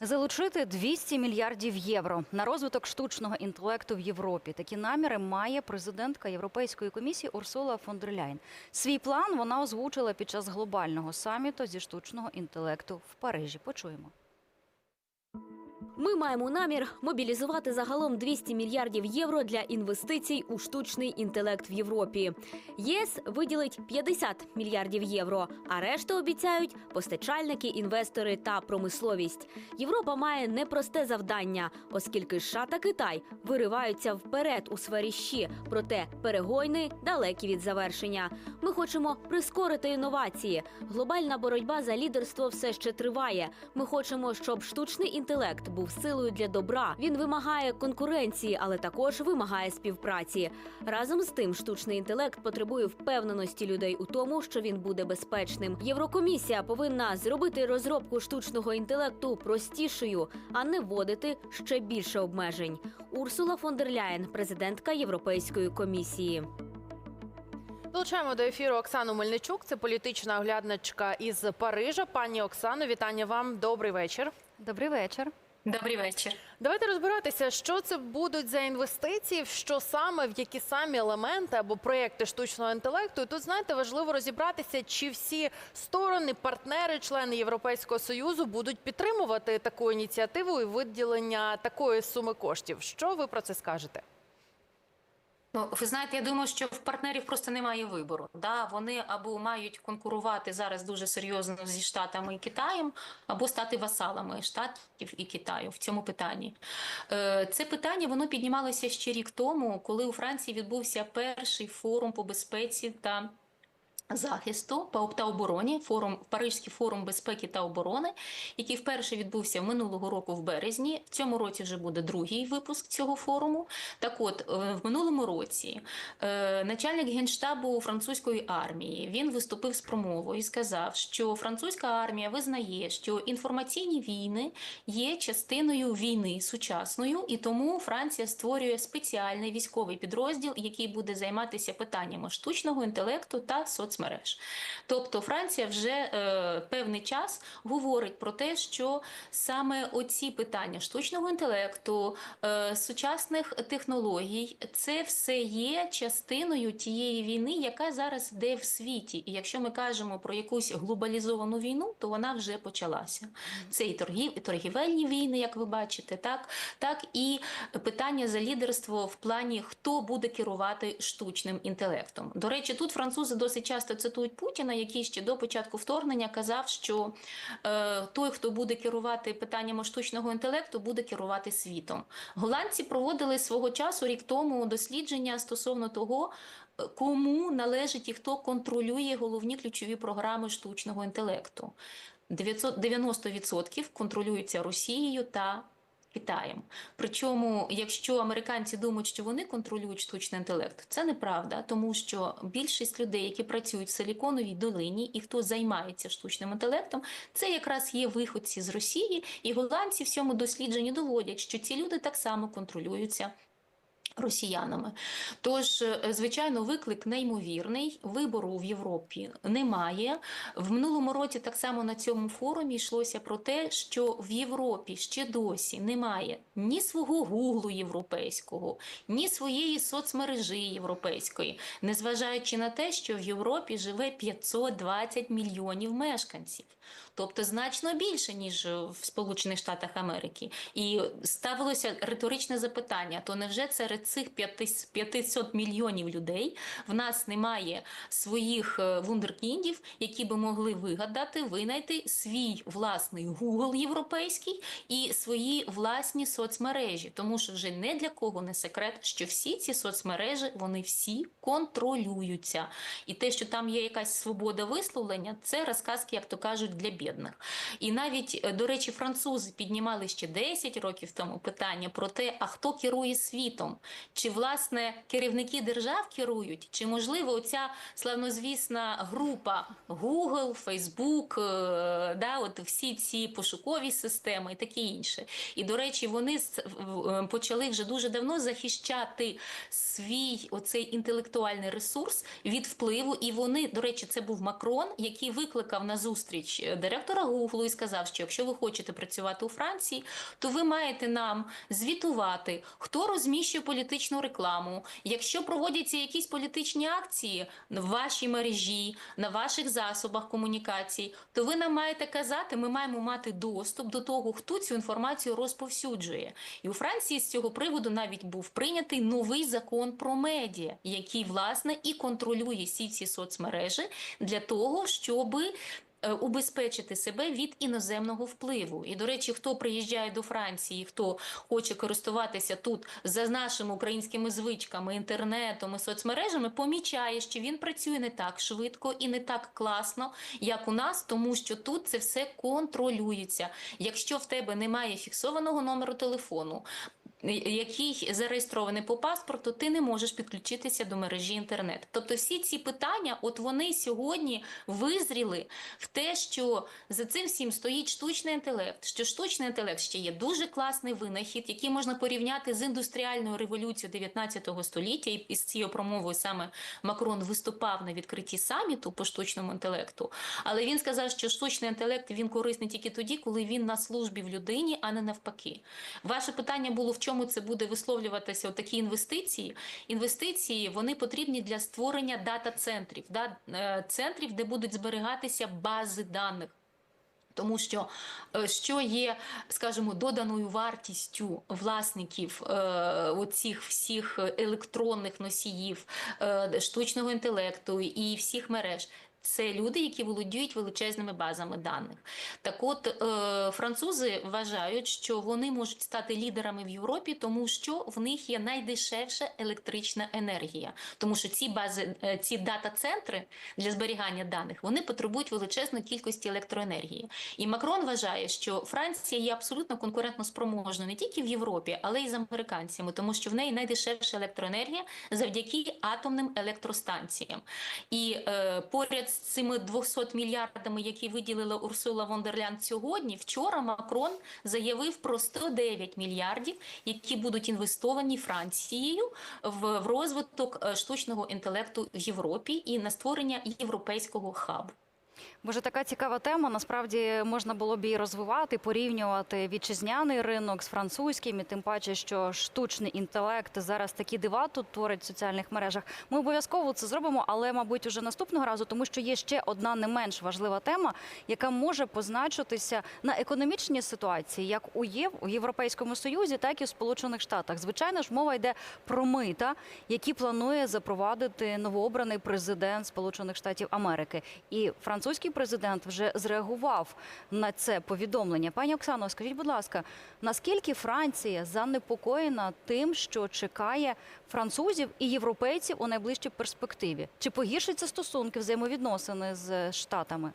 Залучити 200 мільярдів євро на розвиток штучного інтелекту в Європі. Такі наміри має президентка Європейської комісії Урсула фон дер Ляйн. Свій план вона озвучила під час глобального саміту зі штучного інтелекту в Парижі. Почуємо. Ми маємо намір мобілізувати загалом 200 мільярдів євро для інвестицій у штучний інтелект в Європі. ЄС виділить 50 мільярдів євро, а решту обіцяють постачальники, інвестори та промисловість. Європа має непросте завдання, оскільки США та Китай вириваються вперед у сфері щі, проте перегойни далекі від завершення. Ми хочемо прискорити інновації. Глобальна боротьба за лідерство все ще триває. Ми хочемо, щоб штучний інтелект був силою для добра. Він вимагає конкуренції, але також вимагає співпраці. Разом з тим, штучний інтелект потребує впевненості людей у тому, що він буде безпечним. Єврокомісія повинна зробити розробку штучного інтелекту простішою, а не вводити ще більше обмежень. Урсула фон дер Ляєн, президентка Європейської комісії. Долучаємо до ефіру Оксану Мельничук. Це політична оглядничка із Парижа. Пані Оксано, вітання вам. Добрий вечір. Добрий вечір. Добрий вечір. Давайте розбиратися, що це будуть за інвестиції, що саме, в які самі елементи або проєкти штучного інтелекту. І тут знаєте, важливо розібратися, чи всі сторони, партнери, члени Європейського союзу будуть підтримувати таку ініціативу і виділення такої суми коштів. Що ви про це скажете? Ну, ви знаєте, я думаю, що в партнерів просто немає вибору. Да? Вони або мають конкурувати зараз дуже серйозно зі Штатами і Китаєм, або стати васалами Штатів і Китаю в цьому питанні. Е, Це питання воно піднімалося ще рік тому, коли у Франції відбувся перший форум по безпеці та. Захисту та обороні, форум Паризький форум безпеки та оборони, який вперше відбувся минулого року в березні. В цьому році вже буде другий випуск цього форуму. Так, от е, в минулому році е, начальник генштабу французької армії він виступив з промовою і сказав, що французька армія визнає, що інформаційні війни є частиною війни сучасною, і тому Франція створює спеціальний військовий підрозділ, який буде займатися питаннями штучного інтелекту та соцмереж. Тобто Франція вже е, певний час говорить про те, що саме оці питання штучного інтелекту, е, сучасних технологій, це все є частиною тієї війни, яка зараз йде в світі. І якщо ми кажемо про якусь глобалізовану війну, то вона вже почалася. Це і торгів, торгівельні війни, як ви бачите, так, так і питання за лідерство в плані, хто буде керувати штучним інтелектом. До речі, тут французи досить часто цитують Путіна, який ще до початку вторгнення казав, що е, той, хто буде керувати питаннями штучного інтелекту, буде керувати світом. Голландці проводили свого часу рік тому дослідження стосовно того, е, кому належить і хто контролює головні ключові програми штучного інтелекту. 900 90% контролюються Росією та Китаєм. Причому, якщо американці думають, що вони контролюють штучний інтелект, це неправда, тому що більшість людей, які працюють в Силіконовій долині і хто займається штучним інтелектом, це якраз є виходці з Росії, і голландці в цьому дослідженні доводять, що ці люди так само контролюються. Росіянами, тож е, звичайно, виклик неймовірний. Вибору в Європі немає. В минулому році так само на цьому форумі йшлося про те, що в Європі ще досі немає ні свого гуглу європейського, ні своєї соцмережі європейської, незважаючи на те, що в Європі живе 520 мільйонів мешканців, тобто значно більше ніж в Сполучених Штатах Америки. І ставилося риторичне запитання: то невже серед цих 500 мільйонів людей в нас немає своїх е, вундеркіндів, які би могли вигадати, винайти свій власний Google європейський і свої власні соцмережі, тому що вже не для кого не секрет, що всі ці соцмережі вони всі контролюються, і те, що там є якась свобода висловлення, це розказки, як то кажуть, для бідних. І навіть е, до речі, французи піднімали ще 10 років тому питання про те, а хто керує світом. Чи власне керівники держав керують, чи можливо оця славнозвісна група Google, Facebook, е, да, от всі ці пошукові системи і таке інше. І до речі, вони е, почали вже дуже давно захищати свій оцей інтелектуальний ресурс від впливу. І вони, до речі, це був Макрон, який викликав на зустріч е, директора Гуглу і сказав, що якщо ви хочете працювати у Франції, то ви маєте нам звітувати, хто розміщує політичну рекламу. Якщо проводяться якісь політичні акції в вашій мережі, на ваших засобах комунікацій, то ви нам маєте казати, ми маємо мати доступ до того, хто цю інформацію розповсюджує. І у Франції з цього приводу навіть був прийнятий новий закон про медіа, який власне і контролює всі ці соцмережі для того, щоби е, убезпечити себе від іноземного впливу. І, до речі, хто приїжджає до Франції, хто хоче користуватися тут за нашими українськими звичками, інтернетом і соцмережами, помічає, що він працює не так швидко і не так класно, як у нас, тому що тут це все контролюється. Якщо в тебе немає фіксованого номеру телефону, який зареєстрований по паспорту, ти не можеш підключитися до мережі інтернет. Тобто всі ці питання, от вони сьогодні визріли в те, що за цим всім стоїть штучний інтелект. Що штучний інтелект ще є дуже класний винахід, який можна порівняти з індустріальною революцією 19 століття. І з цією промовою саме Макрон виступав на відкритті саміту по штучному інтелекту. Але він сказав, що штучний інтелект він корисний тільки тоді, коли він на службі в людині, а не навпаки. Ваше питання було в чому це буде висловлюватися такі інвестиції. Інвестиції вони потрібні для створення дата-центрів, да, е, центрів, де будуть зберігатися бази даних. Тому що е, що є, скажімо, доданою вартістю власників е, оцих всіх електронних носіїв, е, штучного інтелекту і всіх мереж. Це люди, які володіють величезними базами даних. Так от е, французи вважають, що вони можуть стати лідерами в Європі, тому що в них є найдешевша електрична енергія. Тому що ці бази, е, ці дата-центри для зберігання даних вони потребують величезної кількості електроенергії. І Макрон вважає, що Франція є абсолютно конкурентно спроможною не тільки в Європі, але й з американцями, тому що в неї найдешевша електроенергія завдяки атомним електростанціям. І е, поряд цими 200 мільярдами, які виділила Урсула фон дер сьогодні, вчора Макрон заявив про 109 мільярдів, які будуть інвестовані Францією в, в розвиток е, штучного інтелекту в Європі і на створення європейського хабу. Боже, така цікава тема. Насправді можна було б її розвивати, порівнювати вітчизняний ринок з французьким, і тим паче, що штучний інтелект зараз такі дива тут творить в соціальних мережах. Ми обов'язково це зробимо, але мабуть уже наступного разу, тому що є ще одна не менш важлива тема, яка може позначитися на економічній ситуації, як у ЄВ у Європейському Союзі, так і в Сполучених Штатах. Звичайно ж, мова йде про мита, які планує запровадити новообраний президент Сполучених Штатів Америки. І французький президент вже зреагував на це повідомлення. Пані Оксано, скажіть, будь ласка, наскільки Франція занепокоєна тим, що чекає французів і європейців у найближчій перспективі? Чи погіршаться стосунки взаємовідносини з штатами?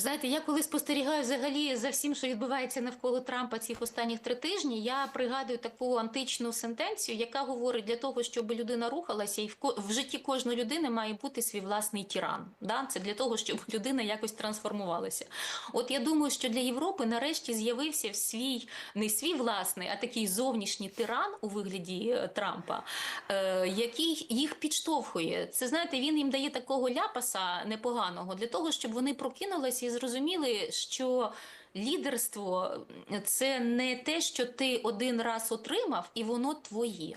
Знаєте, я коли спостерігаю взагалі за всім, що відбувається навколо Трампа цих останніх три тижні, я пригадую таку античну сентенцію, яка говорить для того, щоб людина рухалася, і в, ко- в житті кожної людини має бути свій власний тиран. Да? Це для того, щоб людина якось трансформувалася. От я думаю, що для Європи нарешті з'явився свій не свій власний, а такий зовнішній тиран у вигляді е, Трампа, е, який їх підштовхує. Це знаєте, він їм дає такого ляпаса непоганого для того, щоб вони прокинулися зрозуміли, що. Лідерство це не те, що ти один раз отримав, і воно твоє.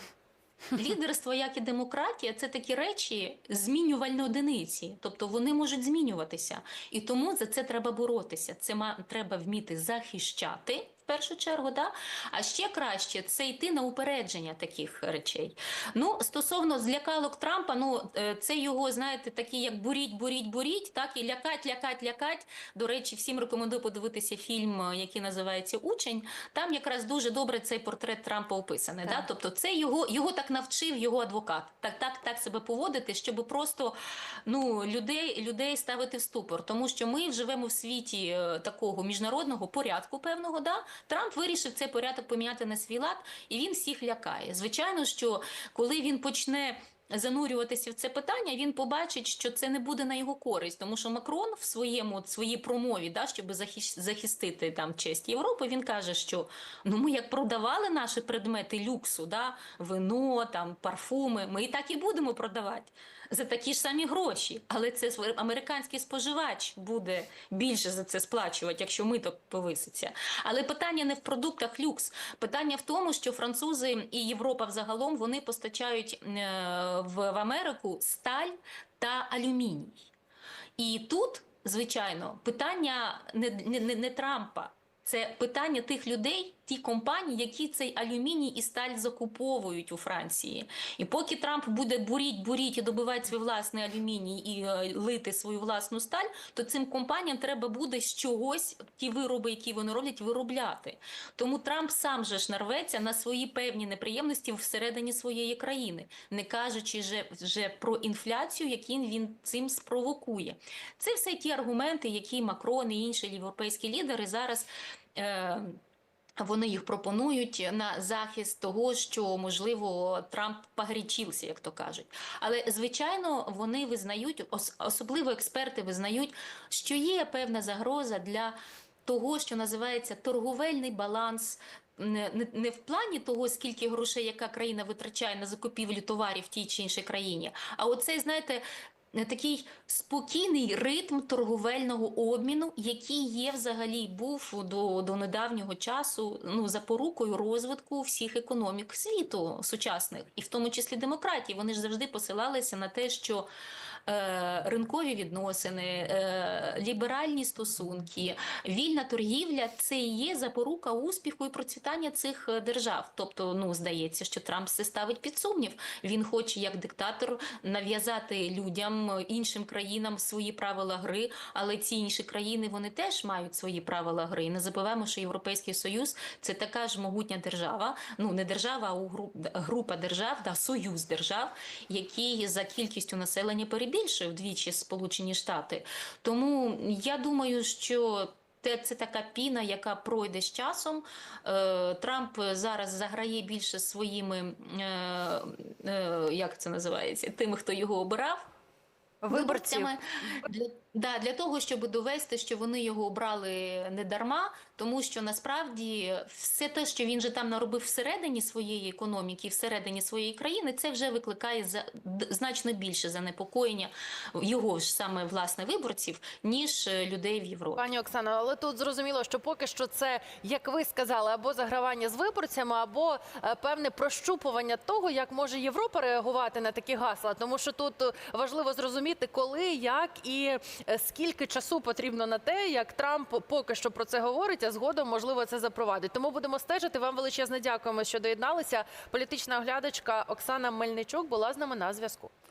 Лідерство, як і демократія, це такі речі змінювальні одиниці, тобто вони можуть змінюватися, і тому за це треба боротися. Це треба вміти захищати. В першу чергу, да? а ще краще це йти на упередження таких речей. Ну, стосовно злякалок Трампа, ну е, це його, знаєте, такі як буріть, буріть, буріть, так і лякать, лякать, лякать. До речі, всім рекомендую подивитися фільм, е, який називається Учень. Там якраз дуже добре цей портрет Трампа описаний. Так. Да? Тобто, це його, його так навчив його адвокат. Так, так, так себе поводити, щоб просто ну, людей, людей ставити в ступор. Тому що ми живемо в світі е, такого міжнародного порядку певного, да? Трамп вирішив цей порядок поміняти на свій лад, і він всіх лякає. Звичайно, що коли він почне. Занурюватися в це питання, він побачить, що це не буде на його користь, тому що Макрон в своєму от своїй промові, да, щоб захищ- захистити там честь Європи, він каже, що ну ми як продавали наші предмети люксу, да, вино, там парфуми, ми і так і будемо продавати за такі ж самі гроші. Але це американський споживач буде більше за це сплачувати, якщо мито повиситься. Але питання не в продуктах люкс. Питання в тому, що французи і Європа взагалом вони постачають е, в, Америку сталь та алюміній. І тут, звичайно, питання не, не, не Трампа. Це питання тих людей, ті компанії, які цей алюміній і сталь закуповують у Франції. І поки Трамп буде буріть, буріть і добивати свій власний алюміній і е, лити свою власну сталь, то цим компаніям треба буде з чогось ті вироби, які вони роблять, виробляти. Тому Трамп сам же ж нарветься на свої певні неприємності всередині своєї країни, не кажучи вже, вже про інфляцію, які він цим спровокує. Це все ті аргументи, які Макрон і інші європейські лідери зараз. Е, вони їх пропонують на захист того, що можливо Трамп погрічився, як то кажуть. Але звичайно вони визнають, ос- особливо експерти визнають, що є певна загроза для того, що називається торговельний баланс. Не, не, в плані того, скільки грошей яка країна витрачає на закупівлю товарів в тій чи іншій країні, а оцей, знаєте, такий спокійний ритм торговельного обміну, який є взагалі був до, до недавнього часу ну, запорукою розвитку всіх економік світу сучасних, і в тому числі демократії. Вони ж завжди посилалися на те, що е, ринкові відносини, е, ліберальні стосунки, вільна торгівля це і є запорука успіху і процвітання цих е, держав. Тобто, ну здається, що Трамп це ставить під сумнів. Він хоче як диктатор нав'язати людям е, іншим країнам свої правила гри, але ці інші країни вони теж мають свої правила гри. І не забуваємо, що Європейський Союз це така ж могутня держава, ну не держава, а група держав, да, союз держав, які за кількістю населення перебільшує вдвічі Сполучені Штати. Тому я думаю, що. Це така піна, яка пройде з часом. Е, Трамп зараз заграє більше своїми, е, е, як це називається, тими, хто його обирав. Виборцями да, для того, щоб довести, що вони його обрали не дарма, тому що насправді все те, що він же там наробив всередині своєї економіки, всередині своєї країни, це вже викликає значно більше занепокоєння його ж саме власне виборців, ніж е, людей в Європі. Пані Оксано, але тут зрозуміло, що поки що це, як ви сказали, або загравання з виборцями, або е, певне прощупування того, як може Європа реагувати на такі гасла. Тому що тут е, важливо зрозуміти, коли, як і скільки часу потрібно на те, як Трамп поки що про це говорить, а згодом можливо це запровадить. Тому будемо стежити. Вам величезне дякуємо, що доєдналися. Політична оглядачка Оксана Мельничук була з нами на зв'язку.